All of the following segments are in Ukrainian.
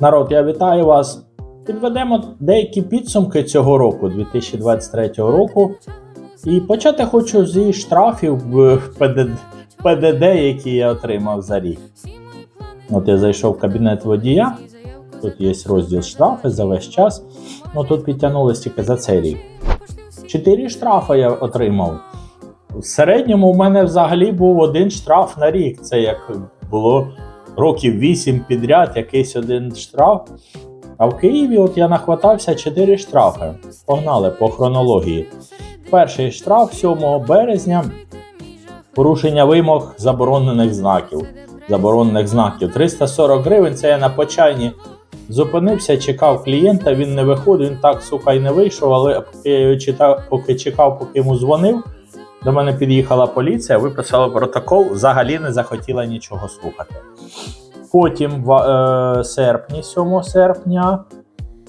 Народ, я вітаю вас. Підведемо деякі підсумки цього року, 2023 року. І почати хочу зі штрафів в ПДД, ПДД, які я отримав за рік. От я зайшов в кабінет водія. Тут є розділ штрафи за весь час. Ну тут підтягнулись тільки за цей рік. Чотири штрафи я отримав. В середньому у мене взагалі був один штраф на рік. Це як було років 8 підряд, якийсь один штраф. А в Києві от я нахватався 4 штрафи. Погнали по хронології. Перший штраф 7 березня. Порушення вимог заборонених знаків. Заборонених знаків 340 гривень. Це я на почайні зупинився, чекав клієнта, він не виходив, він так сука й не вийшов, але поки читав, поки чекав, поки йому дзвонив. До мене під'їхала поліція, виписала протокол, взагалі не захотіла нічого слухати. Потім в е, серпні, 7 серпня,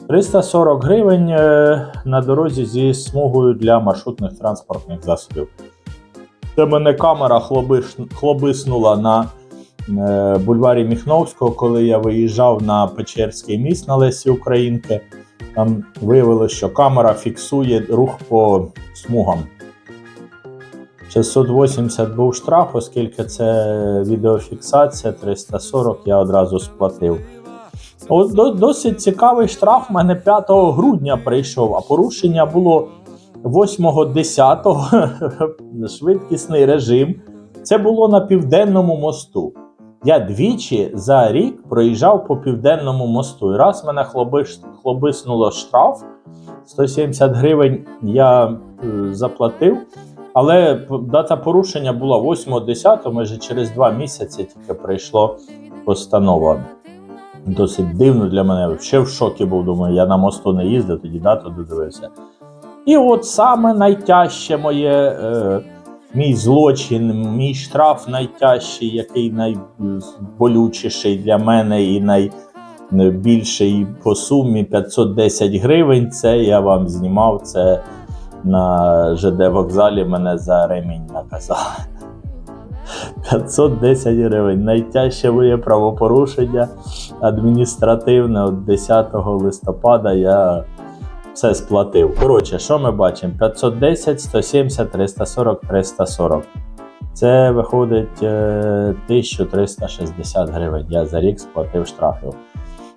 340 гривень е, на дорозі зі смугою для маршрутних транспортних засобів. Це мене камера хлобиш, хлобиснула на е, бульварі Міхновського, коли я виїжджав на Печерський міст на Лесі Українки. Там виявилося, що камера фіксує рух по смугам. 680 був штраф, оскільки це відеофіксація 340, я одразу сплатив. Досить цікавий штраф в мене 5 грудня прийшов, а порушення було 8-10 швидкісний режим. Це було на південному мосту. Я двічі за рік проїжджав по південному мосту. І раз мене хлобиш, хлобиснуло штраф 170 гривень я е, заплатив. Але дата порушення була 8.10, майже через два місяці тільки прийшло постанова. Досить дивно для мене. Ще в шокі був, думаю, я на мосту не їздив, тоді дату додивився. І от саме найтяжче моє, е, мій злочин, мій штраф найтяжчий, який найболючіший для мене і найбільший по сумі 510 гривень. Це я вам знімав. Це на ЖД вокзалі мене за ремінь наказали. 510 гривень. Найтяжче моє правопорушення адміністративне от 10 листопада я все сплатив. Коротше, що ми бачимо? 510, 170, 340, 340. Це виходить е, 1360 гривень. Я за рік сплатив штрафів.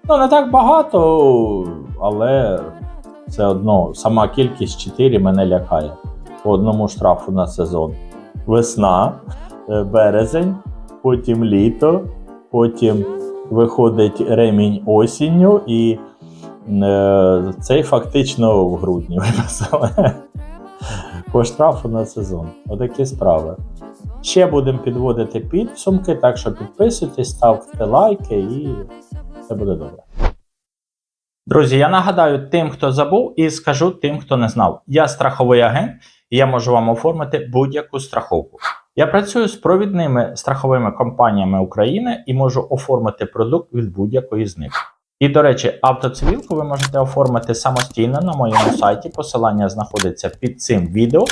Ну, не так багато, але все одно сама кількість 4 мене лякає. По одному штрафу на сезон. Весна, е, березень, потім літо, потім виходить ремінь осінню, і е, цей фактично в грудні виписали. По штрафу на сезон. Отакі справи. Ще будемо підводити підсумки, так що підписуйтесь, ставте лайки і все буде добре. Друзі, я нагадаю тим, хто забув, і скажу тим, хто не знав. Я страховий агент, і я можу вам оформити будь-яку страховку. Я працюю з провідними страховими компаніями України і можу оформити продукт від будь-якої з них. І, до речі, автоцивілку ви можете оформити самостійно на моєму сайті. Посилання знаходиться під цим відео.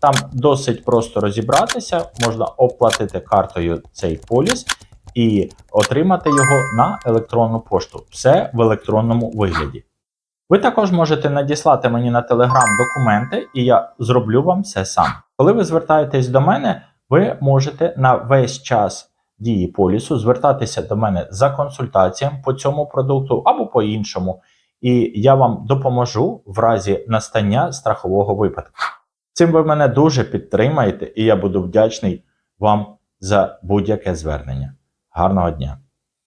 Там досить просто розібратися, можна оплатити картою цей поліс і отримати його на електронну пошту. Все в електронному вигляді. Ви також можете надіслати мені на Telegram документи, і я зроблю вам все сам. Коли ви звертаєтесь до мене, ви можете на весь час дії полісу звертатися до мене за консультаціями по цьому продукту або по іншому, і я вам допоможу в разі настання страхового випадку. Цим ви мене дуже підтримаєте, і я буду вдячний вам за будь-яке звернення. Гарного дня!